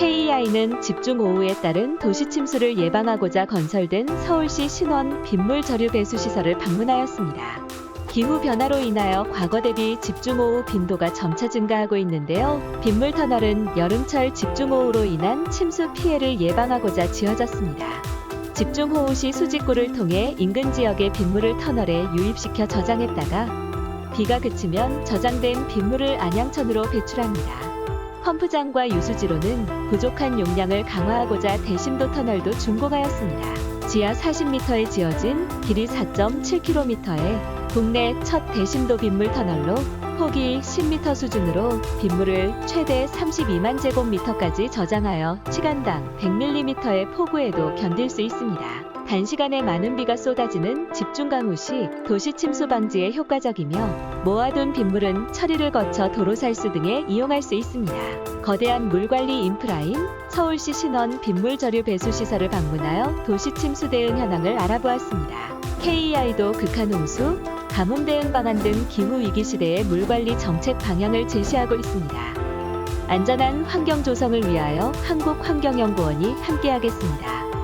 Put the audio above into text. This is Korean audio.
KEI는 집중오후에 따른 도시 침수를 예방하고자 건설된 서울시 신원 빗물 저류 배수 시설을 방문하였습니다. 기후 변화로 인하여 과거 대비 집중호우 빈도가 점차 증가하고 있는데요. 빗물 터널은 여름철 집중호우로 인한 침수 피해를 예방하고자 지어졌습니다. 집중호우 시 수직구를 통해 인근 지역의 빗물을 터널에 유입시켜 저장했다가 비가 그치면 저장된 빗물을 안양천으로 배출합니다. 펌프장과 유수지로는 부족한 용량을 강화하고자 대심도 터널도 준공하였습니다. 지하 40m에 지어진 길이 4.7km의 국내 첫 대심도 빗물 터널로 폭이 10m 수준으로 빗물을 최대 32만 제곱미터까지 저장하여 시간당 100mm의 폭우에도 견딜 수 있습니다. 단시간에 많은 비가 쏟아지는 집중 강우 시 도시 침수 방지에 효과적이며 모아둔 빗물은 처리를 거쳐 도로 살수 등에 이용할 수 있습니다. 거대한 물관리 인프라인 서울시 신원 빗물 저류 배수 시설을 방문하여 도시 침수 대응 현황을 알아보았습니다. KEI도 극한 홍수, 가뭄 대응 방안 등 기후 위기 시대의 물 관리 정책 방향을 제시하고 있습니다. 안전한 환경 조성을 위하여 한국환경연구원이 함께하겠습니다.